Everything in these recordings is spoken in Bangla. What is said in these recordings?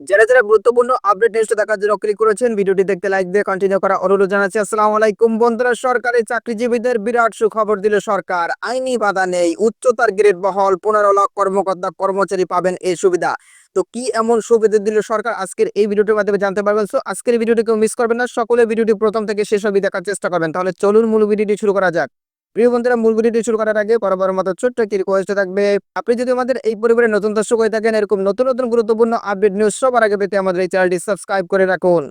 যারা যারা গুরুত্বপূর্ণ আপডেট নিউজটা দেখার জন্য ক্লিক করেছেন, ভিডিওটি দেখতে লাইক দিয়ে কন্টিনিউ করা অনুরোধ জানাচ্ছি। আসসালামু আলাইকুম বন্ধুরা, সরকারি চাকরিজীবীদের বিরাট সুখবর দিল সরকার। আইনি বাধা নেই, উচ্চতার গ্রেড বহল, পনেরো লাখ কর্মকর্তা, কর্মচারী পাবেন এই সুবিধা। তো কি এমন সুবিধা দিল সরকার? আজকের এই ভিডিওটির মাধ্যমে জানতে পারবেন। সো আজকের ভিডিওটি কেউ মিস করবেন না, সকলে ভিডিওটি প্রথম থেকে শেষ অবধি দেখার চেষ্টা করবেন। তাহলে চলুন মূল ভিডিওটি শুরু করা যাক। প্রিয় বন্ধুরা, মূল ভিডিওটি শুরু করার আগে বরাবর মতো ছোট্ট একটি রিকোয়েস্ট থাকবে। আপনি যদি আমাদের এই পরিবারের নতুন দর্শক হয়ে থাকেন, এরকম নতুন নতুন গুরুত্বপূর্ণ আপডেট নিউজ সবার আগে পেতে আমাদের এই চ্যানেলটি সাবস্ক্রাইব করে রাখুন।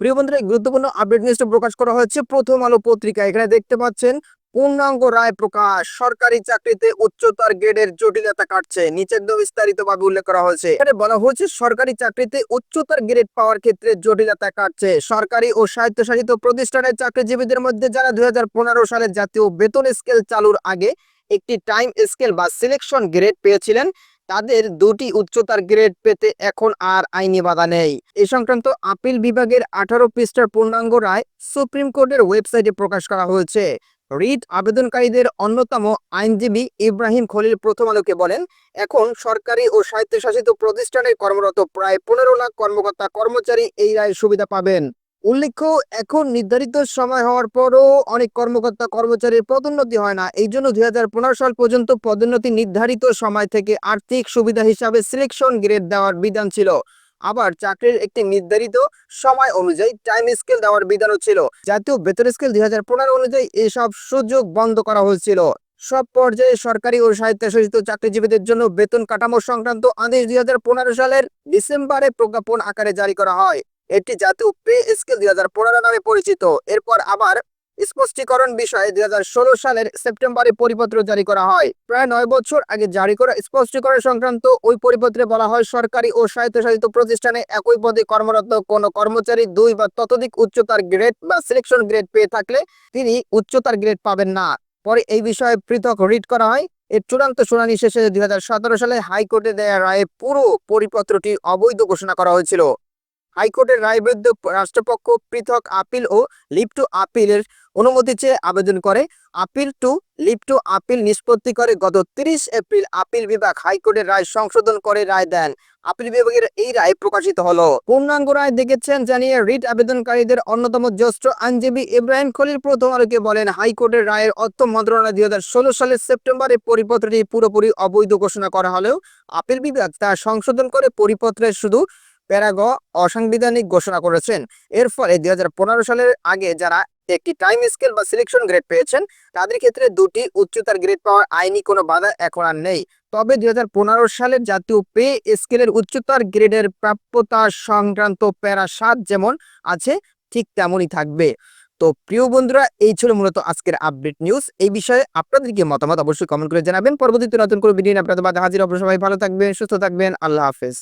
প্রিয় বন্ধুরা গুরুত্বপূর্ণ আপডেট নিউজটা প্রকাশ করা হয়েছে প্রথম আলো পত্রিকা এখানে দেখতে পাচ্ছেন পূর্ণাঙ্গ রায় প্রকাশ। সরকারি চাকরিতে উচ্চতর গ্রেডের জটিলতা কাটছে। নিচের দিকে বিস্তারিত ভাবে উল্লেখ করা হয়েছে। এখানে বলা হয়েছে, সরকারি চাকরিতে উচ্চতর গ্রেড পাওয়ার ক্ষেত্রে জটিলতা কাটছে। সরকারি ও স্বায়ত্তশাসিত প্রতিষ্ঠানের চাকরিজীবীদের মধ্যে যারা দুই সালে জাতীয় বেতন স্কেল চালুর আগে একটি টাইম স্কেল বা সিলেকশন গ্রেড পেয়েছিলেন, তাদের দুটি উচ্চতার গ্রেড পেতে এখন আর আইনি বাধা নেই। এ সংক্রান্ত আপিল বিভাগের আঠারো পৃষ্ঠার পূর্ণাঙ্গ রায় সুপ্রিম কোর্টের ওয়েবসাইটে প্রকাশ করা হয়েছে। রিট আবেদনকারীদের অন্যতম আইনজীবী ইব্রাহিম খলিল প্রথম আলোকে বলেন, এখন সরকারি ও স্বায়ত্তশাসিত প্রতিষ্ঠানে কর্মরত প্রায় পনেরো লাখ কর্মকর্তা কর্মচারী এই রায়ের সুবিধা পাবেন। উল্লেখ্য, এখন নির্ধারিত সময় হওয়ার পরও অনেক কর্মকর্তা কর্মচারীর পদোন্নতি হয় না। এই জন্য দুই হাজার পনেরো সাল পর্যন্ত পদোন্নতি নির্ধারিত সময় থেকে আর্থিক সুবিধা হিসাবে সিলেকশন গ্রেড দেওয়ার বিধান ছিল। আবার চাকরির একটি নির্ধারিত সময় অনুযায়ী টাইম স্কেল দেওয়ার বিধানও ছিল। জাতীয় বেতন স্কেল দুই অনুযায়ী এসব সুযোগ বন্ধ করা হয়েছিল। সব পর্যায়ে সরকারি ও স্বায়ত্তশাসিত চাকরিজীবীদের জন্য বেতন কাঠামো সংক্রান্ত আদেশ দুই হাজার পনেরো সালের ডিসেম্বরে প্রজ্ঞাপন আকারে জারি করা হয়। এটি জাতীয় পে স্কেল দুই হাজার পনেরো নামে পরিচিত। এরপর আবার স্পষ্টীকরণ বিষয়ে দুই সালের সেপ্টেম্বরে পরিপত্র জারি করা হয়। প্রায় নয় বছর আগে জারি করা স্পষ্টীকরণ সংক্রান্ত ওই পরিপত্রে বলা হয়, সরকারি ও স্বায়ত্তশাসিত প্রতিষ্ঠানে একই পদে কর্মরত কোন কর্মচারী দুই বা ততোধিক উচ্চতার গ্রেড বা সিলেকশন গ্রেড পেয়ে থাকলে তিনি উচ্চতার গ্রেড পাবেন না। পরে এই বিষয়ে পৃথক রিট করা হয়। এর চূড়ান্ত শুনানি শেষে দুই হাজার সতেরো সালে হাইকোর্টে দেয়া রায়ে পুরো পরিপত্রটি অবৈধ ঘোষণা করা হয়েছিল। হাইকোর্টের রায় বিরুদ্ধে রাষ্ট্রপক্ষ পৃথক আপিল ও লিভ টু আপিলের অনুমতি চেয়ে আবেদন করে। Appeal to leave to appeal নিষ্পত্তি করে গত তিরিশ এপ্রিল আপিল বিভাগ হাইকোর্টের রায় সংশোধন করে রায় দেন। আপিল বিভাগের এই রায় প্রকাশিত হলো। পূর্ণাঙ্গ রায় দেখেছেন জানিয়ে রিট আবেদনকারীদের অন্যতম জ্যেষ্ঠ আইনজীবী ইব্রাহিম খলিল প্রথম আলোকে বলেন, হাইকোর্টের রায়ের অর্থ মন্ত্রণালয় দুই হাজার ষোলো সালের সেপ্টেম্বরে পরিপত্রটি পুরোপুরি অবৈধ ঘোষণা করা হলেও আপিল বিভাগ তা সংশোধন করে পরিপত্রের শুধু প্যারাগ অসাংবিধানিক ঘোষণা করেছেন। এর ফলে দুই হাজার পনেরো সালের আগে যারা একটি টাইম স্কেল বা সিলেকশন গ্রেড পেয়েছেন, তাদের ক্ষেত্রে দুটি উচ্চতার গ্রেড পাওয়ার আইনি কোনো বাধা এখন আর নেই। তবে দুই সালের জাতীয় পে স্কেলের উচ্চতার গ্রেডের প্রাপ্যতা সংক্রান্ত প্যারা সাত যেমন আছে, ঠিক তেমনই থাকবে। তো প্রিয় বন্ধুরা, এই ছিল মূলত আজকের আপডেট নিউজ এই বিষয়ে আপনাদের কি মতামত অবশ্যই কমেন্ট করে জানাবেন। পরবর্তীতে নতুন করে ভিডিও আপনাদের মাঝে হাজির অবশ্যই ভালো থাকবেন, সুস্থ থাকবেন। আল্লাহ হাফেজ।